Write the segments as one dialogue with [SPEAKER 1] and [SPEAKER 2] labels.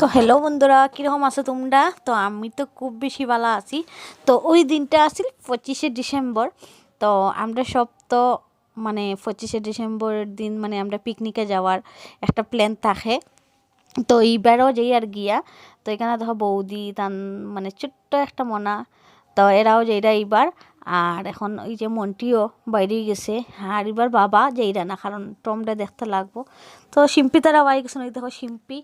[SPEAKER 1] তো হ্যালো বন্ধুরা, কীরকম আছো তোমরা? তো আমি তো খুব বেশি ভালো আছি। তো ওই দিনটা আসিল পঁচিশে ডিসেম্বর। তো আমরা সব তো মানে পঁচিশে ডিসেম্বরের দিন মানে আমরা পিকনিকে যাওয়ার একটা প্ল্যান থাকে। তো এইবারও যেই আর গিয়া, তো এখানে দেখো বৌদি, তান মানে ছোট্ট একটা মনা, তো এরাও যেইরা এইবার। আর এখন ওই যে মন্টিও বাইরে গেছে। আর এবার বাবা যেইরা না কারণ টমটা দেখতে লাগবো। তো শিম্পি তারা বাই গেছে, ওই দেখো শিম্পি,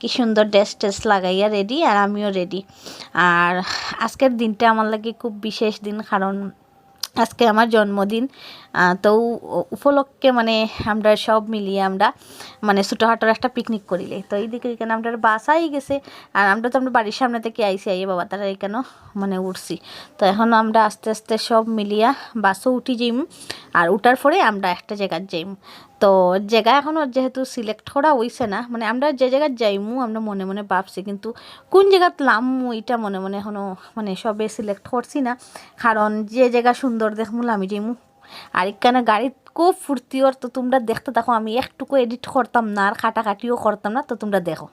[SPEAKER 1] কি সুন্দর ড্রেস ট্রেস লাগাইয়া রেডি আর আমিও রেডি আর আজকের দিনটা আমার লাগে খুব বিশেষ দিন, কারণ আজকে আমার জন্মদিন তো উপলক্ষে মানে আমরা সব মিলিয়ে আমরা মানে ছোটোখাটোর একটা পিকনিক করিলে। তো এইদিকে এখানে আমরা বাসাই গেছে, আর আমরা তো আমরা বাড়ির সামনে থেকে আইসি, আইয়ে বাবা তারা এখানেও মানে উঠছি। তো এখন আমরা আস্তে আস্তে সব মিলিয়া বাসও উঠি যাইম, আর উঠার পরে আমরা একটা জায়গার যাইম। তো জায়গা এখনও যেহেতু সিলেক্ট করা হইছে না মানে আমরা যে জায়গায় যাইমু, আমরা মনে মনে ভাবছি, কিন্তু কোন জায়গাত নামমু এটা মনে মনে এখনও মানে সবে সিলেক্ট করছি না। কারণ যে জায়গা সুন্দর দেখমু আমি যাইমু। আর এখানে গাড়ি খুব ফুর্তি ওর তো তোমরা দেখতে দেখো আমি একটুকু এডিট করতাম না, আর কাটাকাটিও করতাম না, তো তোমরা দেখো।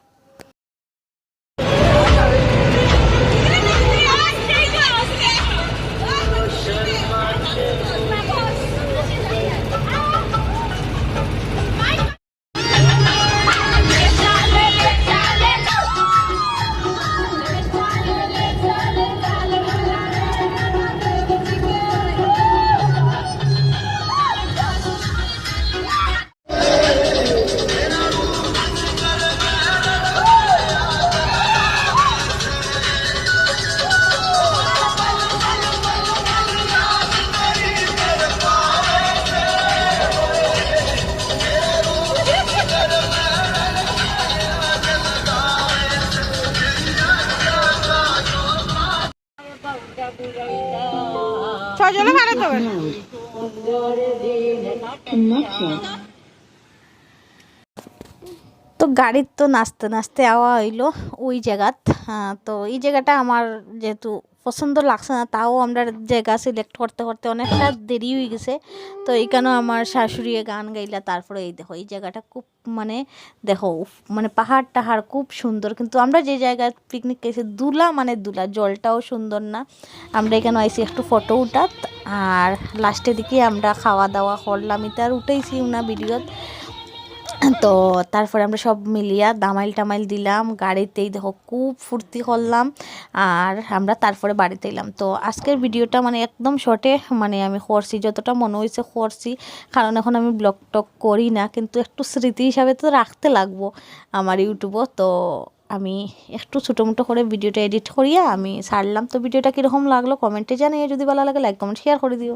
[SPEAKER 2] ছজনে ভাড়া খাবেন
[SPEAKER 1] তো গাড়ির তো নাচতে নাচতে আওয়া হইল ওই জায়গাত। তো এই জায়গাটা আমার যেহেতু পছন্দ লাগছে না, তাও আমরা জায়গা সিলেক্ট করতে করতে অনেকটা দেরি হয়ে গেছে। তো এইখানেও আমার শাশুড়ি গান গাইলা তারপরে এই দেখো, এই জায়গাটা খুব মানে দেখো মানে পাহাড় টাহাড় খুব সুন্দর। কিন্তু আমরা যে জায়গায় পিকনিক গেছি, দুলা মানে দুলা, জলটাও সুন্দর না। আমরা এখানে আইসি একটু ফটো উঠাত, আর লাস্টের দিকে আমরা খাওয়া দাওয়া করলাম, এটা আর উঠেইছি না ভিডিওত তো তারপরে আমরা সব মিলিয়া দামাইল টামাইল দিলাম, গাড়িতেই দেখো খুব ফুর্তি করলাম আর আমরা তারপরে বাড়িতে এলাম। তো আজকের ভিডিওটা মানে একদম শর্টে মানে আমি করছি, যতটা মনে হয়েছে করছি, কারণ এখন আমি ব্লগ টক করি না, কিন্তু একটু স্মৃতি হিসাবে তো রাখতে লাগবো আমার ইউটিউবও তো আমি একটু ছোটো মোটো করে ভিডিওটা এডিট করিয়া আমি ছাড়লাম তো ভিডিওটা কীরকম লাগল কমেন্টে জানিয়ে, যদি ভালো লাগে লাইক কমেন্ট শেয়ার করে দিও।